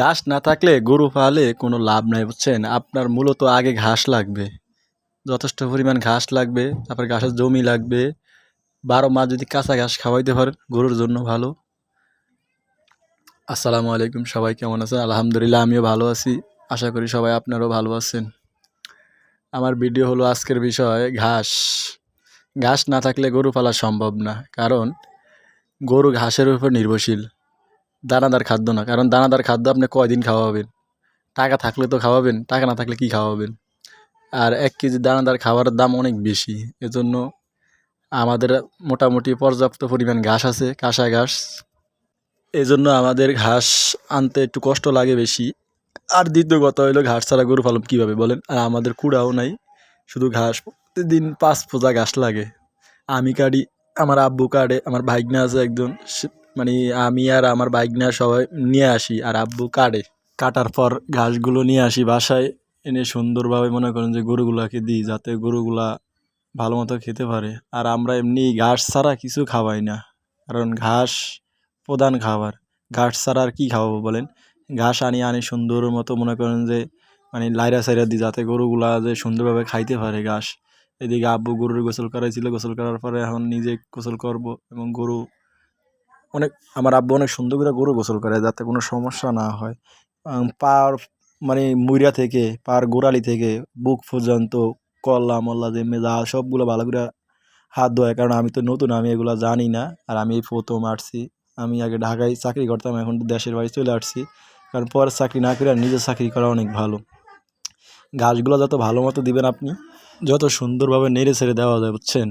ঘাস না থাকলে গরু পালে কোনো লাভ নাই, বুঝছেন? আপনার মূলত আগে ঘাস লাগবে। যথেষ্ট পরিমাণ ঘাস লাগবে, তারপর ঘাসের জমি লাগবে। বারো মাস যদি কাঁচা ঘাস খাওয়াইতে পারেন, গরুর জন্য ভালো। আসসালামু আলাইকুম, সবাই কেমন আছেন? আলহামদুলিল্লাহ, আমিও ভালো আছি। আশা করি সবাই আপনারাও ভালো আছেন। আমার ভিডিও হলো আজকের বিষয় ঘাস। ঘাস না থাকলে গরু পালা সম্ভব না, কারণ গরু ঘাসের উপর নির্ভরশীল। দানাদার খাদ্য না। কারণ দানাদার খাদ্য আপনি কয়দিন খাওয়াবেন? টাকা থাকলে তো খাওয়াবেন, টাকা না থাকলে কি খাওয়াবেন? আর এক কেজি দানাদার খাবারের দাম অনেক বেশি। এজন্য আমাদের মোটামুটি পর্যাপ্ত পরিমাণ ঘাস আছে, কাঁসা ঘাস। এই জন্য আমাদের ঘাস আনতে একটু কষ্ট লাগে বেশি। আর দ্বিতীয় কথা হলো ঘাস ছাড়া গরু পালন কীভাবে বলেন? আর আমাদের কুড়াও নাই, শুধু ঘাস। প্রতিদিন পাঁচ পোজা ঘাস লাগে। আমি কাটি আমার আব্বু কাটে আমার ভাইগনা আছে একজন মানে আমি আর আমার ভাইগনা সবাই নিয়ে আসি। আর আব্বু কাটে। কাটার পর ঘাসগুলো নিয়ে আসি বাসায়। এনে সুন্দরভাবে মনে করেন যে গরুগুলাকে দিই যাতে গরুগুলা ভালো মতো খেতে পারে। আর আমরা এমনি ঘাস ছাড়া কিছু খাওয়াই না। কারণ ঘাস প্রধান খাবার। ঘাস ছাড়া আর কী খাওয়াবো বলেন? ঘাস আনি আনি সুন্দর মতো মনে করেন যে মানে লাইরা সাইরা দিই যাতে গরুগুলা যে সুন্দরভাবে খাইতে পারে ঘাস। এদিকে আব্বু গরুর গোসল করাইছিল। গোসল করার পরে এখন নিজে গোসল করব এবং গরু অনেক, আমার আব্বু অনেক সুন্দর করে গরু গোসল করে যাতে কোনো সমস্যা না হয়। পার মানে মুইরা থেকে, পার গোড়ালি থেকে, বুক পর্যন্ত, কল্লা, মল্লা, যে মেজা, সবগুলো ভালো করে হাত ধোয়। কারণ আমি তো নতুন, আমি এগুলো জানি না। আর আমি প্রথম আসছি। আমি আগে ঢাকায় চাকরি করতাম, এখন দেশের বাড়ি চলে আসছি। কারণ পরে চাকরি না করে আর নিজের চাকরি করা অনেক ভালো। ঘাসগুলো যত ভালো মতো দিবেন আপনি, যত সুন্দরভাবে নেড়ে ছেড়ে দেওয়া যায়, বুঝছেন?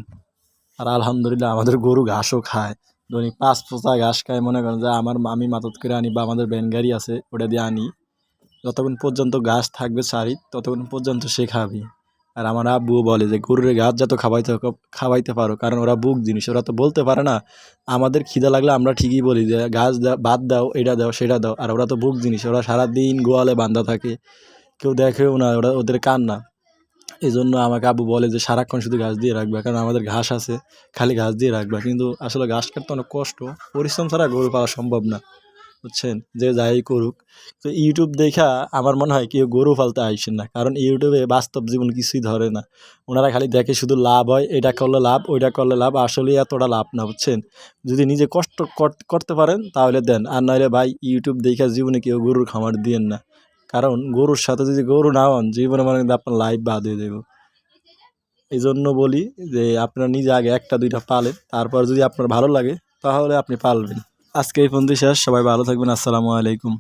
আর আলহামদুলিল্লাহ আমাদের গরু ঘাসও খায়। দৈনিক পাঁচ পোচা ঘাস খায় মনে করেন যে আমার আমি মাতত করে আনি বা আমাদের ভ্যান গাড়ি আছে, ওটা দিয়ে আনি। যতক্ষণ পর্যন্ত ঘাস থাকবে সারি, ততক্ষণ পর্যন্ত সে খাবি। আর আমার আব্বুও বলে যে, গরুর ঘাস যত খাওয়াইতে খাওয়াইতে পারো। কারণ ওরা বুক জিনিস, ওরা তো বলতে পারে না, আমাদের খিদা লাগলে আমরা ঠিকই বলি যে ঘাস ভাত দাও, এটা দাও, সেটা দাও। আর ওরা তো বুক জিনিস, ওরা সারাদিন গোয়ালে বান্ধা থাকে। কেউ দেখেও না, ওরা ওদের কান না এই জন্য আমাকে আবু বলে যে, সারাক্ষণ শুধু ঘাস দিয়ে রাখবে, কারণ আমাদের ঘাস আছে, খালি ঘাস দিয়ে রাখবা। কিন্তু আসলে ঘাস কাটতে অনেক কষ্ট, পরিশ্রম ছাড়া গরু পাওয়া সম্ভব না, বুঝছেন? যে যাই করুক। তো ইউটিউব দেখা আমার মনে হয় কেউ গরু পালতে আইসেন না, কারণ ইউটিউবে বাস্তব জীবন কিছুই ধরে না। ওনারা খালি দেখে শুধু লাভ হয়, এটা করলে লাভ, ওইটা করলে লাভ, আসলে এতটা লাভ না, বুঝছেন? যদি নিজে কষ্ট কর- করতে পারেন, তাহলে দেন। আর নইলে ভাই ইউটিউব দেখা জীবনে কেউ গরুর খামার দিয়েন না। কারণ গরুর সাথে যদি গরু না হন, জীবনে মানে কিন্তু আপনার লাইফ বাদ হয়ে যাব এই জন্য বলি যে আপনার নিজে আগে একটা, দুইটা পালেন, তারপর যদি আপনার ভালো লাগে, তাহলে আপনি পালবেন। আজকে এই পর্যন্ত শেষ, সবাই ভালো থাকবেন, আসসালামু আলাইকুম।